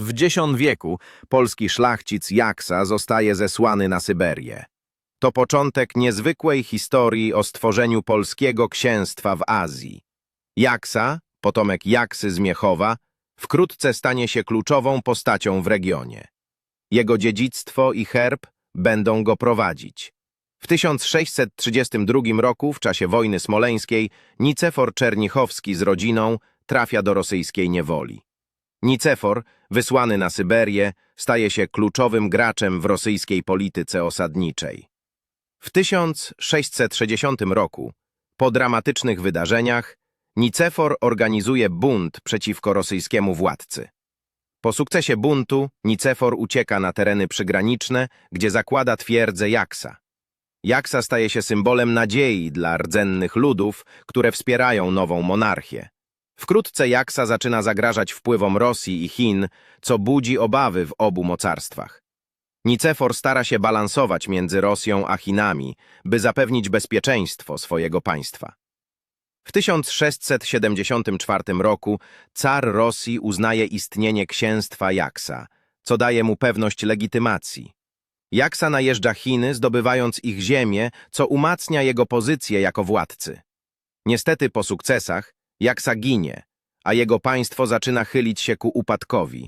W X wieku polski szlachcic Jaksa zostaje zesłany na Syberię. To początek niezwykłej historii o stworzeniu polskiego księstwa w Azji. Jaksa, potomek Jaksy z Miechowa, wkrótce stanie się kluczową postacią w regionie. Jego dziedzictwo i herb będą go prowadzić. W 1632 roku, w czasie wojny smoleńskiej, Nicefor Czernichowski z rodziną trafia do rosyjskiej niewoli. Nicefor, wysłany na Syberię, staje się kluczowym graczem w rosyjskiej polityce osadniczej. W 1660 roku, po dramatycznych wydarzeniach, Nicefor organizuje bunt przeciwko rosyjskiemu władcy. Po sukcesie buntu Nicefor ucieka na tereny przygraniczne, gdzie zakłada twierdzę Jaksa. Jaksa staje się symbolem nadziei dla rdzennych ludów, które wspierają nową monarchię. Wkrótce Jaksa zaczyna zagrażać wpływom Rosji i Chin, co budzi obawy w obu mocarstwach. Nicefor stara się balansować między Rosją a Chinami, by zapewnić bezpieczeństwo swojego państwa. W 1674 roku car Rosji uznaje istnienie księstwa Jaksa, co daje mu pewność legitymacji. Jaksa najeżdża Chiny, zdobywając ich ziemię, co umacnia jego pozycję jako władcy. Niestety po sukcesach Jaksa ginie, a jego państwo zaczyna chylić się ku upadkowi,